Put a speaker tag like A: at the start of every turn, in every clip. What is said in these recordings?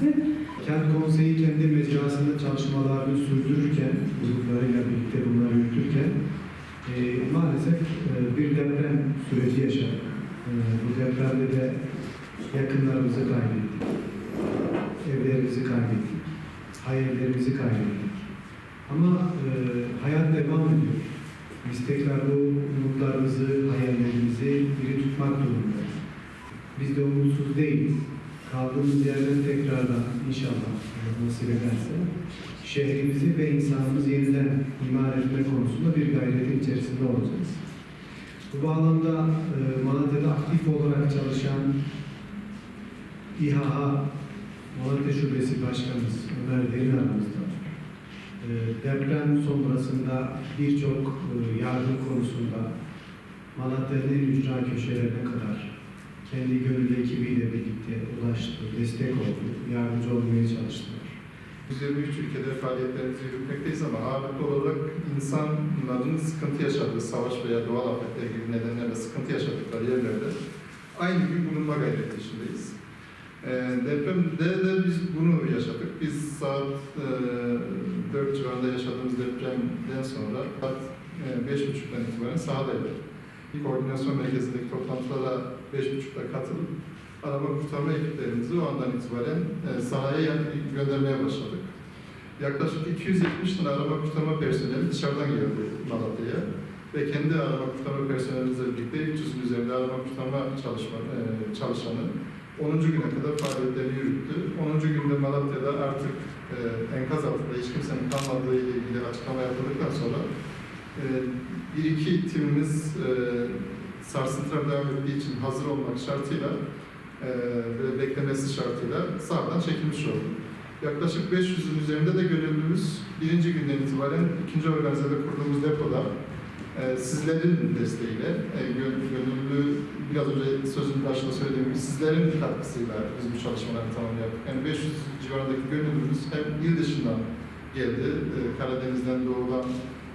A: kendisi.
B: Kent konseyi kendi mecrasında çalışmalarını sürdürürken, gruplarıyla birlikte bunları yürütürken e, maalesef e, bir deprem süreci yaşadık. E, bu depremde de yakınlarımızı kaybettik. Evlerimizi kaybettik. Hayallerimizi kaybettik. Ama e, hayat devam ediyor. Biz tekrar bu umutlarımızı, hayallerimizi diri tutmak durumundayız. Biz de umutsuz değiliz. Kaldığımız yerden tekrardan inşallah Allah nasip ederse şehrimizi ve insanımızı yeniden imar etme konusunda bir gayretin içerisinde olacağız. Bu bağlamda e, Malatya'da aktif olarak çalışan İHA Malatya Şubesi Başkanımız Ömer Derin aramızda. E, deprem sonrasında birçok e, yardım konusunda Malatya'nın ücra köşelerine kadar kendi gönüllü ekibiyle birlikte ulaştı, destek oldu, yardımcı olmaya çalıştılar.
C: 123 ülkede faaliyetlerimizi yürütmekteyiz ama ağırlıklı olarak insanların sıkıntı yaşadığı, savaş veya doğal afetler gibi nedenlerle sıkıntı yaşadıkları yerlerde aynı gün bulunma gayreti içindeyiz. E, depremde de biz bunu yaşadık. Biz saat e, 4 civarında yaşadığımız depremden sonra saat e, 5.30'dan itibaren sahadaydık. Koordinasyon merkezindeki toplantılara 5.30'da katılıp arama kurtarma ekiplerimizi o andan itibaren e, sahaya göndermeye başladık. Yaklaşık 270 tane arama kurtarma personeli dışarıdan geldi Malatya'ya ve kendi arama kurtarma personelimizle birlikte 300'ün üzerinde arama kurtarma çalışma, e, çalışanı 10. güne kadar faaliyetlerini yürüttü. 10. günde Malatya'da artık e, enkaz altında hiç kimsenin kalmadığı ile ilgili açıklama yapıldıktan sonra e, bir iki timimiz e, sarsıntılar devam ettiği için hazır olmak şartıyla e, ve beklemesi şartıyla sahadan çekilmiş oldu. Yaklaşık 500'ün üzerinde de gönüllümüz birinci günden itibaren ikinci organizede kurduğumuz depoda e, sizlerin desteğiyle, e, gö- gönüllü biraz önce sözün başında söylediğim gibi sizlerin katkısıyla biz bu çalışmaları tamam yaptık. Yani 500 civarındaki gönüllümüz hem il dışından geldi, e, Karadeniz'den, Doğu'dan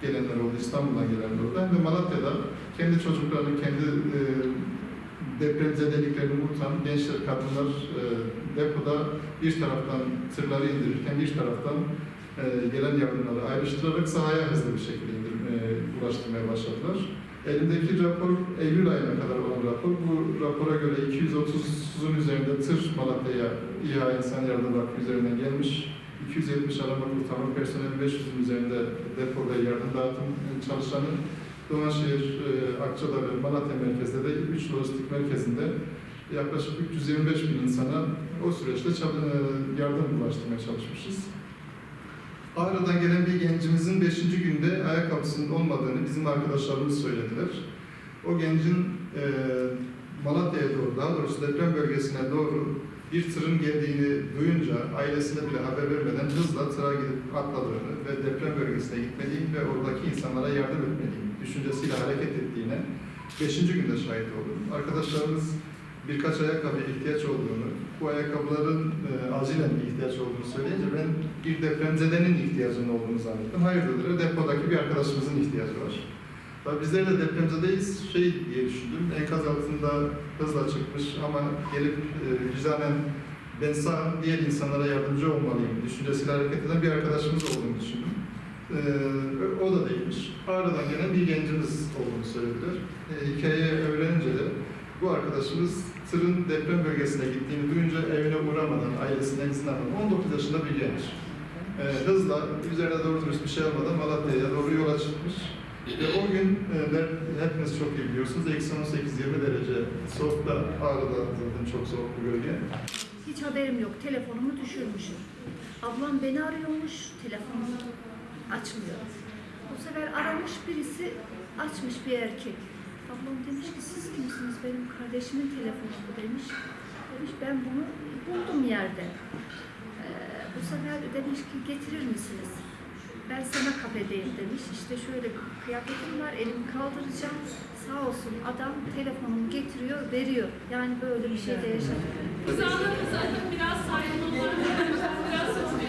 C: gelenler oldu, İstanbul'dan gelenler oldu. Hem de Malatya'da kendi çocuklarını, kendi e, depremzedeliklerini unutan gençler, kadınlar e, depoda bir taraftan tırları indirirken bir taraftan e, gelen yardımları ayrıştırarak sahaya hızlı bir şekilde indir, e, ulaştırmaya başladılar. Elimdeki rapor Eylül ayına kadar olan rapor. Bu rapora göre 230'un üzerinde tır Malatya'ya İHA İnsan Yardım Vakfı üzerinden gelmiş. 270 arama kurtarma personeli 500'ün üzerinde depoda yardım dağıtım çalışanı Doğanşehir, e, Akçadağ ve Malatya merkezde de 3 lojistik merkezinde yaklaşık 325 bin insana o süreçte e, yardım ulaştırmaya çalışmışız. Ağrı'dan gelen bir gencimizin 5. günde ayakkabısının olmadığını bizim arkadaşlarımız söylediler. O gencin e, Malatya'ya doğru, daha doğrusu deprem bölgesine doğru bir tırın geldiğini duyunca ailesine bile haber vermeden hızla tıra gidip atladığını ve deprem bölgesine gitmediğini ve oradaki insanlara yardım etmediğini düşüncesiyle hareket ettiğine 5. günde şahit oldum. Arkadaşlarımız birkaç ayakkabıya ihtiyaç olduğunu, bu ayakkabıların e, acilen bir ihtiyaç olduğunu söyleyince ben bir depremzedenin ihtiyacının olduğunu zannettim. Hayırdır, depodaki bir arkadaşımızın ihtiyacı var. Bizler de depremzedeyiz, şey diye düşündüm, enkaz altında hızla çıkmış ama gelip e, vicdanen ben sağ, diğer insanlara yardımcı olmalıyım düşüncesiyle hareket eden bir arkadaşımız olduğunu düşündüm. Ee, o da değilmiş. Ağrı'dan gelen bir gencimiz olduğunu söylediler. Ee, hikayeyi öğrenince de bu arkadaşımız tırın deprem bölgesine gittiğini duyunca evine uğramadan, ailesinden izin almadan 19 yaşında bir genç. Ee, hızla, üzerine doğru dürüst bir şey almadan Malatya'ya doğru yola çıkmış. Ve o gün e, ben, hepiniz çok iyi biliyorsunuz, eksi 18-20 derece soğukta Ağrı'da zaten çok soğuk bir bölge.
A: Hiç haberim yok. Telefonumu düşürmüşüm. Ablam beni arıyormuş. Telefonumu açmıyor. Bu sefer aramış birisi, açmış bir erkek. Ablam demiş ki siz kimsiniz? Benim kardeşimin telefonu demiş. Demiş ben bunu buldum yerde. Ee, bu sefer demiş ki getirir misiniz? Ben sana kafedeyim demiş. İşte şöyle bir kıyafetim var, elimi kaldıracağım. Sağ olsun adam telefonumu getiriyor, veriyor. Yani böyle bir şey de yaşadık.
D: Anladık zaten biraz saygılı olarak biraz sonra